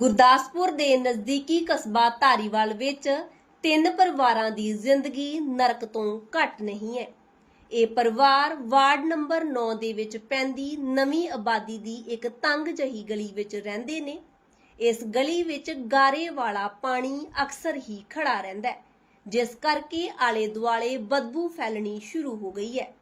ਗੁਰਦਾਸਪੁਰ ਦੇ ਨਜ਼ਦੀਕੀ ਕਸਬਾ ਧਾਰੀਵਾਲ ਵਿੱਚ ਤਿੰਨ ਪਰਿਵਾਰਾਂ ਦੀ ਜ਼ਿੰਦਗੀ ਨਰਕ ਤੋਂ ਘੱਟ ਨਹੀਂ ਹੈ। ਇਹ ਪਰਿਵਾਰ ਵਾਰਡ ਨੰਬਰ 9 ਦੇ ਵਿੱਚ ਪੈਂਦੀ ਨਵੀਂ ਆਬਾਦੀ ਦੀ ਇੱਕ ਤੰਗ ਜਹੀ ਗਲੀ ਵਿੱਚ ਰਹਿੰਦੇ ਨੇ। ਇਸ ਗਲੀ ਵਿੱਚ ਗਾਰੇ ਵਾਲਾ ਪਾਣੀ ਅਕਸਰ ਹੀ ਖੜਾ ਰਹਿੰਦਾ ਹੈ, ਜਿਸ ਕਰਕੇ ਆਲੇ ਦੁਆਲੇ ਬਦਬੂ ਫੈਲਣੀ ਸ਼ੁਰੂ ਹੋ ਗਈ ਹੈ।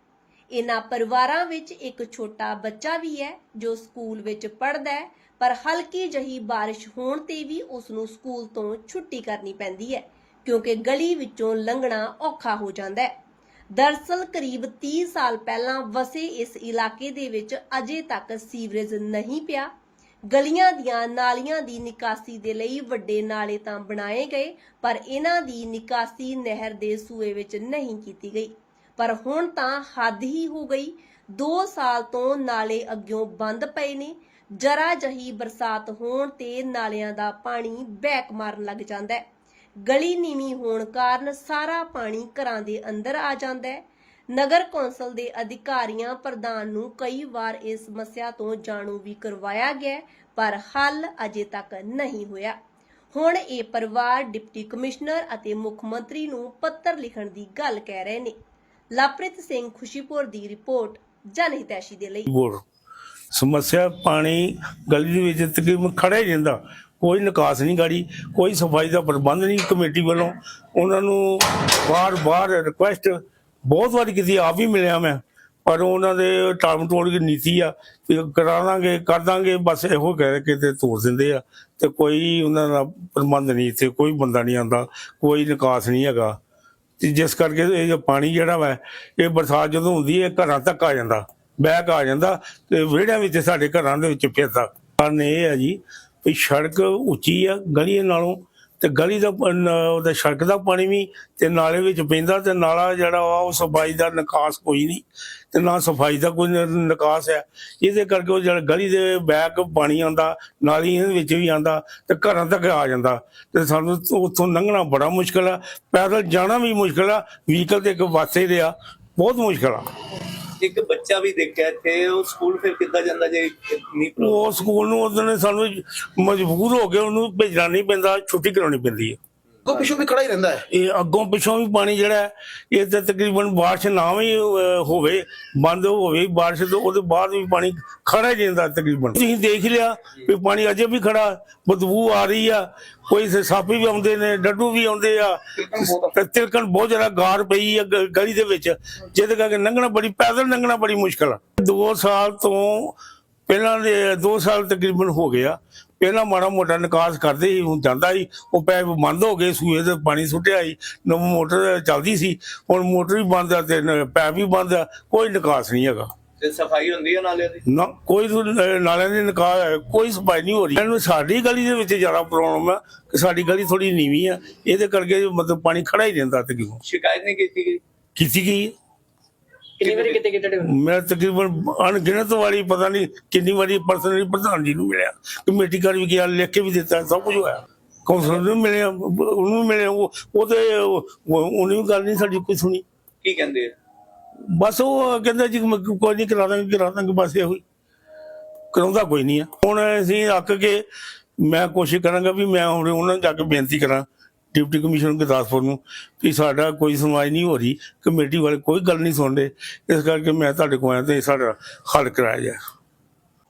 ਇਨ੍ਹਾਂ ਪਰਿਵਾਰਾਂ ਵਿੱਚ ਇੱਕ ਛੋਟਾ ਬੱਚਾ ਵੀ ਹੈ ਜੋ ਸਕੂਲ ਵਿੱਚ ਪੜ੍ਹਦਾ ਹੈ, ਪਰ ਹਲਕੀ ਜਹੀ ਬਾਰਿਸ਼ ਹੋਣ ਤੇ ਵੀ ਉਸ ਨੂੰ ਸਕੂਲ ਤੋਂ ਛੁੱਟੀ ਕਰਨੀ ਪੈਂਦੀ ਹੈ, ਕਿਉਂਕਿ ਗਲੀ ਵਿੱਚੋਂ ਲੰਘਣਾ ਔਖਾ ਹੋ ਜਾਂਦਾ ਹੈ। ਦਰਸਲ ਕਰੀਬ 30 ਸਾਲ ਪਹਿਲਾਂ ਵਸੇ ਇਸ ਇਲਾਕੇ ਦੇ ਵਿੱਚ ਅਜੇ ਤੱਕ ਸੀਵਰੇਜ ਨਹੀਂ ਪਿਆ। ਗਲੀਆਂ ਦੀਆਂ ਨਾਲੀਆਂ ਦੀ ਨਿਕਾਸੀ ਦੇ ਲਈ ਵੱਡੇ ਨਾਲੇ ਤਾਂ ਬਣਾਏ ਗਏ, ਪਰ ਇਹਨਾਂ ਦੀ ਨਿਕਾਸੀ ਨਹਿਰ ਦੇ ਸੂਏ ਵਿੱਚ ਨਹੀਂ ਕੀਤੀ ਗਈ। ਪਰ ਹੁਣ ਤਾਂ ਹੱਦ ਹੀ ਹੋ ਗਈ। 2 ਸਾਲ ਤੋਂ ਨਾਲੇ ਅੱਗਿਓਂ ਬੰਦ ਪਏ ਨੇ। ਜਰਾ ਜਹੀ ਬਰਸਾਤ ਹੋਣ ਤੇ ਨਾਲਿਆਂ ਦਾ ਪਾਣੀ ਬੈਕ ਮਾਰਨ ਲੱਗ ਜਾਂਦਾ ਹੈ। ਗਲੀ ਨੀਵੀਂ ਹੋਣ ਕਾਰਨ ਸਾਰਾ ਪਾਣੀ ਘਰਾਂ ਦੇ ਅੰਦਰ ਆ ਜਾਂਦਾ ਹੈ। ਨਗਰ ਕੌਂਸਲ ਦੇ ਅਧਿਕਾਰੀਆਂ, ਪ੍ਰਧਾਨ ਨੂੰ ਕਈ ਵਾਰ ਇਸ ਸਮੱਸਿਆ ਤੋਂ ਜਾਣੂ ਵੀ ਕਰਵਾਇਆ ਗਿਆ ਪਰ ਹੱਲ ਅਜੇ ਤੱਕ ਨਹੀਂ ਹੋਇਆ। ਹੁਣ ਇਹ ਪਰਿਵਾਰ ਡਿਪਟੀ ਕਮਿਸ਼ਨਰ ਅਤੇ ਮੁੱਖ ਮੰਤਰੀ ਨੂੰ ਪੱਤਰ ਲਿਖਣ ਦੀ ਗੱਲ ਕਹਿ ਰਹੇ ਨੇ। ਲਵਪ੍ਰੀਤ ਸਿੰਘ ਖੁਸ਼ੀਪੁਰ ਦੀ ਰਿਪੋਰਟ ਜਨਹਿਤੈਸ਼ੀ ਦੇ ਲਈ। ਸਮੱਸਿਆ ਪਾਣੀ ਗਲੀ ਦੇ ਵਿੱਚ ਤਕਰੀਬਨ ਖੜਾ ਹੀ ਕੋਈ ਨਿਕਾਸ ਨਹੀਂ ਗਾੜੀ, ਕੋਈ ਸਫ਼ਾਈ ਦਾ ਪ੍ਰਬੰਧ ਨਹੀਂ ਕਮੇਟੀ ਵੱਲੋਂ। ਉਹਨਾਂ ਨੂੰ ਬਾਰ-ਬਾਰ ਰਿਕੁਐਸਟ ਬਹੁਤ ਵਾਰੀ ਕੀਤੀ, ਆਪ ਵੀ ਮਿਲਿਆ ਮੈਂ। ਪਰ ਉਹਨਾਂ ਦੇ ਟਾਲਮ ਟੋਲ ਦੀ ਨੀਤੀ ਆ ਕਿ ਕਰਾ ਦਾਂਗੇ ਕਰ ਦਾਂਗੇ, ਬਸ ਇਹੋ ਕਹਿ ਕੇ ਤੇ ਤੋੜ ਦਿੰਦੇ ਆ। ਤੇ ਕੋਈ ਉਹਨਾਂ ਦਾ ਪ੍ਰਬੰਧ ਨਹੀਂ, ਇੱਥੇ ਕੋਈ ਬੰਦਾ ਨਹੀਂ ਆਉਂਦਾ, ਕੋਈ ਨਿਕਾਸ ਨਹੀਂ ਹੈਗਾ। ਜਿਸ ਕਰਕੇ ਇਹ ਜੋ ਪਾਣੀ ਜਿਹੜਾ ਵਾ, ਇਹ ਬਰਸਾਤ ਜਦੋਂ ਹੁੰਦੀ ਹੈ ਘਰਾਂ ਤੱਕ ਆ ਜਾਂਦਾ ਬੈਕ ਆ ਜਾਂਦਾ ਤੇ ਵਿਹੜਿਆਂ ਵਿੱਚ ਸਾਡੇ ਘਰਾਂ ਦੇ ਵਿੱਚ ਫਿਰਦਾ। ਕਾਰਨ ਇਹ ਹੈ ਜੀ ਵੀ ਸੜਕ ਉੱਚੀ ਆ, ਗਲੀਆਂ ਨਾਲੋਂ ਤੇ ਗਲੀ ਦਾ ਉਹਦਾ ਸੜਕ ਦਾ ਪਾਣੀ ਵੀ ਤੇ ਨਾਲੇ ਵਿੱਚ ਪੈਂਦਾ ਤੇ ਨਾਲਾ ਜਿਹੜਾ ਵਾ, ਉਹ ਸਫ਼ਾਈ ਦਾ ਨਿਕਾਸ ਕੋਈ ਨਹੀਂ ਤੇ ਨਾ ਸਫ਼ਾਈ ਦਾ ਕੋਈ ਨਿਕਾਸ ਹੈ। ਇਹਦੇ ਕਰਕੇ ਉਹ ਜਿਹੜਾ ਗਲੀ ਦੇ ਬੈਕ ਪਾਣੀ ਆਉਂਦਾ ਨਾਲੀਆਂ ਦੇ ਵਿੱਚ ਵੀ ਆਉਂਦਾ ਤੇ ਘਰਾਂ ਤੱਕ ਆ ਜਾਂਦਾ ਤੇ ਸਾਨੂੰ ਉੱਥੋਂ ਲੰਘਣਾ ਬੜਾ ਮੁਸ਼ਕਲ ਆ। ਪੈਦਲ ਜਾਣਾ ਵੀ ਮੁਸ਼ਕਲ ਆ, ਵਹੀਕਲ ਤੇ ਇੱਕ ਵਾਸੇ ਦੇ ਆ ਬਹੁਤ ਮੁਸ਼ਕਲ ਆ। ਇੱਕ ਬੱਚਾ ਵੀ ਦੇਖਿਆ ਇੱਥੇ, ਉਹ ਸਕੂਲ ਫਿਰ ਕਿੱਦਾਂ ਜਾਂਦਾ ਜੇ ਨਹੀਂ ਉਹ ਸਕੂਲ ਨੂੰ ਉਹਦੇ ਨੇ ਸਾਨੂੰ ਮਜਬੂਰ ਹੋ ਕੇ ਉਹਨੂੰ ਭੇਜਣਾ ਨਹੀਂ ਪੈਂਦਾ, ਛੁੱਟੀ ਕਰਾਉਣੀ ਪੈਂਦੀ ਹੈ। ਅੱਗੋਂ ਪਿੱਛੋਂ ਵੀ ਖੜਾ ਹੀ ਰਹਿੰਦਾ ਹੈ। ਇਹ ਅੱਗੋਂ ਪਿੱਛੋਂ ਵੀ ਪਾਣੀ ਜਿਹੜਾ ਹੈ, ਇਹ ਤੇ ਤਕਰੀਬਨ ਬਾਰਿਸ਼ ਨਾ ਵੀ ਅਹ, ਹੋਵੇ ਬੰਦ ਹੋਵੇ ਬਾਰਿਸ਼ ਤੋਂ ਉਹਦੇ ਬਾਅਦ ਵੀ ਪਾਣੀ ਖੜਾ ਹੀ ਰਹਿੰਦਾ ਤਕਰੀਬਨ। ਤੁਸੀਂ ਦੇਖ ਲਿਆ ਵੀ ਪਾਣੀ ਅਜੇ ਵੀ ਖੜਾ ਬਦਬੂ ਆ ਰਹੀ ਆ ਕੋਈ ਸੇ ਸੱਪ ਵੀ ਆਉਂਦੇ ਨੇ ਡੱਡੂ ਵੀ ਆਉਂਦੇ ਆ। ਤੇ ਤਿਲਕਣ ਬਹੁਤ ਜ਼ਿਆਦਾ ਗਾਰ ਪਈ ਆ ਗ- ਗਲੀ ਦੇ ਵਿੱਚ। ਜਿਹਦੇ ਕਰਕੇ ਲੰਘਣਾ ਬੜੀ ਪੈਦਲ ਲੰਘਣਾ ਬੜੀ ਮੁਸ਼ਕਲ ਆ। 2 ਸਾਲ ਤੋਂ ਪਹਿਲਾਂ ਦੇ 2 ਸਾਲ ਤਕਰੀਬਨ ਹੋ ਗਿਆ। ਪਹਿਲਾਂ ਮਾੜਾ ਮੋਟਾ ਨਿਕਾਸ ਕਰਦੇ ਸੀ ਹੁਣ ਜਾਂਦਾ ਸੀ। ਉਹ ਪੈਪ ਬੰਦ ਹੋ ਗਏ ਸੂਏ ਤੇ ਪਾਣੀ ਸੁੱਟਿਆ ਸੀ ਨਵੀਂ ਮੋਟਰ ਚੱਲਦੀ ਸੀ। ਹੁਣ ਮੋਟਰ ਵੀ ਬੰਦ ਆ ਤੇ ਪੈਪ ਵੀ ਬੰਦ ਆ ਕੋਈ ਨਿਕਾਸ ਨਹੀਂ ਹੈਗਾ। ਤੇ ਸਫ਼ਾਈ ਹੁੰਦੀ ਹੈ ਨਾਲੇ ਦੀ? ਨਾ ਕੋਈ ਨਾਲਿਆਂ ਦੀ ਨਿਕਾਸ ਹੈ, ਕੋਈ ਸਫ਼ਾਈ ਨਹੀਂ ਹੋ ਰਹੀ। ਇਹਨੂੰ ਸਾਡੀ ਗਲੀ ਦੇ ਵਿੱਚ ਜ਼ਿਆਦਾ ਪ੍ਰੋਬਲਮ ਆ ਕਿ ਸਾਡੀ ਗਲੀ ਥੋੜੀ ਨੀਵੀਂ ਆ। ਇਹਦੇ ਕਰਕੇ ਮਤਲਬ ਪਾਣੀ ਖੜਾ ਹੀ ਰਹਿੰਦਾ ਤਕਰੀਬਨ ਸ਼ਿਕਾਇਤ ਨਹੀਂ ਕੀਤੀ ਗਈ? ਕੀਤੀ ਗਈ। ਕਿੰਨੀ ਵਾਰੀ ਕਿਤੇ ਕਿਤੇ ਮੈਂ ਤਕਰੀਬਨ ਅਣਗਿਣਤ ਵਾਲੀ ਪਤਾ ਨਹੀਂ ਕਿੰਨੀ ਵਾਰੀ ਪਰਸਨਲੀ ਪ੍ਰਧਾਨ ਜੀ ਨੂੰ ਮਿਲਿਆ ਕਮੇਟੀ ਕਰ ਵੀ ਗਿਆ ਲਿਖ ਕੇ ਵੀ ਦਿੱਤਾ ਸਭ ਕੁਝ ਹੋਇਆ। ਕੌਂਸਲਰ ਨੂੰ ਮਿਲਿਆ ਉਹਨੂੰ ਮਿਲਿਆ ਉਹ ਉਹ ਤੇ ਉਹ- ਉਹਨੇ ਗੱਲ ਨਹੀਂ ਸਾਡੀ ਕੋਈ ਸੁਣੀ। ਕੀ ਕਹਿੰਦੇ ਬਸ ਉਹ ਕਹਿੰਦਾ ਜੀ ਕੋਈ ਨਹੀਂ ਕਰਾ ਦਾਂਗੇ ਕਰਾ ਦਾਂਗੇ ਬਸ ਇਹੋ ਹੀ। ਕਰਾਉਂਦਾ ਕੋਈ ਨਹੀਂ ਆ। ਹੁਣ ਅਸੀਂ ਅੱਕ ਕੇ ਮੈਂ ਕੋਸ਼ਿਸ਼ ਕਰਾਂਗਾ ਵੀ ਮੈਂ ਹੁਣ ਉਹਨਾਂ ਨੂੰ ਜਾ ਕੇ ਬੇਨਤੀ ਕਰਾਂ ਡਿਪਟੀ ਕਮਿਸ਼ਨਰ ਗੁਰਦਾਸਪੁਰ ਨੂੰ ਵੀ ਸਾਡਾ ਕੋਈ ਸੁਣਵਾਈ ਨਹੀਂ ਹੋ ਰਹੀ, ਕਮੇਟੀ ਵਾਲੇ ਕੋਈ ਗੱਲ ਨਹੀਂ ਸੁਣਦੇ। ਇਸ ਕਰਕੇ ਮੈਂ ਤੁਹਾਡੇ ਕੋਲ ਆਇਆ ਤੇ ਸਾਡਾ ਹੱਲ ਕਰਾਇਆ ਜਾਏ।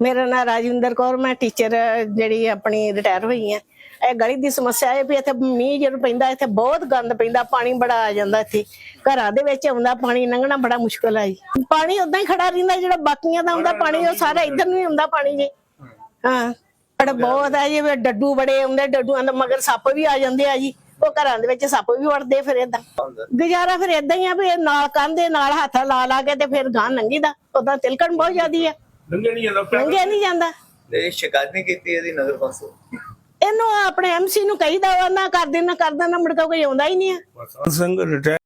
ਮੇਰਾ ਨਾਮ ਰਾਜਿੰਦਰ ਕੌਰ, ਮੈਂ ਟੀਚਰ ਜਿਹੜੀ ਆਪਣੀ ਰਿਟਾਇਰ ਹੋਈ ਆ ਇਹ ਗਲੀ ਦੀ ਸਮੱਸਿਆ ਹੈ ਵੀ ਇੱਥੇ ਮੀਂਹ ਜਦੋਂ ਪੈਂਦਾ, ਇੱਥੇ ਬਹੁਤ ਗੰਦ ਪੈਂਦਾ, ਪਾਣੀ ਬੜਾ ਆ ਜਾਂਦਾ ਇੱਥੇ। ਘਰਾਂ ਦੇ ਵਿੱਚ ਆਉਂਦਾ ਪਾਣੀ, ਲੰਘਣਾ ਬੜਾ ਮੁਸ਼ਕਲ ਆ ਜੀ। ਪਾਣੀ ਉਦਾਂ ਹੀ ਖੜਾ ਰਹਿੰਦਾ, ਜਿਹੜਾ ਬਾਕੀਆਂ ਦਾ ਆਉਂਦਾ ਪਾਣੀ, ਉਹ ਸਾਰਾ ਇੱਧਰ ਨੂੰ ਹੀ ਆਉਂਦਾ ਪਾਣੀ ਜੀ। ਹਾਂ, ਬੜਾ ਬਹੁਤ ਆ ਜੀ, ਡੱਡੂ ਬੜੇ ਆਉਂਦੇ, ਡੱਡੂਆਂ ਦੇ ਮਗਰ ਸੱਪ ਵੀ ਆ ਜਾਂਦੇ ਆ ਜੀ। ਉਹ ਘਰਾਂ ਦੇ ਵਿੱਚ ਸੱਪ ਵੀ ਵੜਦੇ ਫਿਰ ਏਦਾਂ। ਗੁਜ਼ਾਰਾ ਫਿਰ ਏਦਾਂ ਹੀ ਆ ਵੀ ਨਾਲ ਕੰਧੇ ਨਾਲ ਹੱਥ ਲਾ ਲਾ ਕੇ ਤੇ ਫਿਰ ਗਾਂ ਲੰਘੀਦਾ ਉਦਾਂ ਤਿਲਕਣ ਬਹੁਤ ਜ਼ਿਆਦੀ ਆ। ਲੰਘੇ ਨਹੀਂ ਜਾਂਦਾ ਲੰਘਿਆ ਨਹੀਂ ਜਾਂਦਾ। ਤੇ ਸ਼ਿਕਾਇਤ ਨਹੀਂ ਕੀਤੀ ਇਹਦੀ ਨਗਰ ਕੌਂਸਲ। ਇਹਨੂੰ ਆਪਣੇ ਐਮਸੀ ਨੂੰ ਕਹੀਦਾ ਵਾ ਨਾ ਕਰ ਦੇਣਾ ਕਰ ਦੇਣਾ ਮੁੜ ਕੇ ਕੋਈ ਆਉਂਦਾ ਹੀ ਨਹੀਂ ਆ। ਸਿੰਘ ਰਿਟਾਇਰ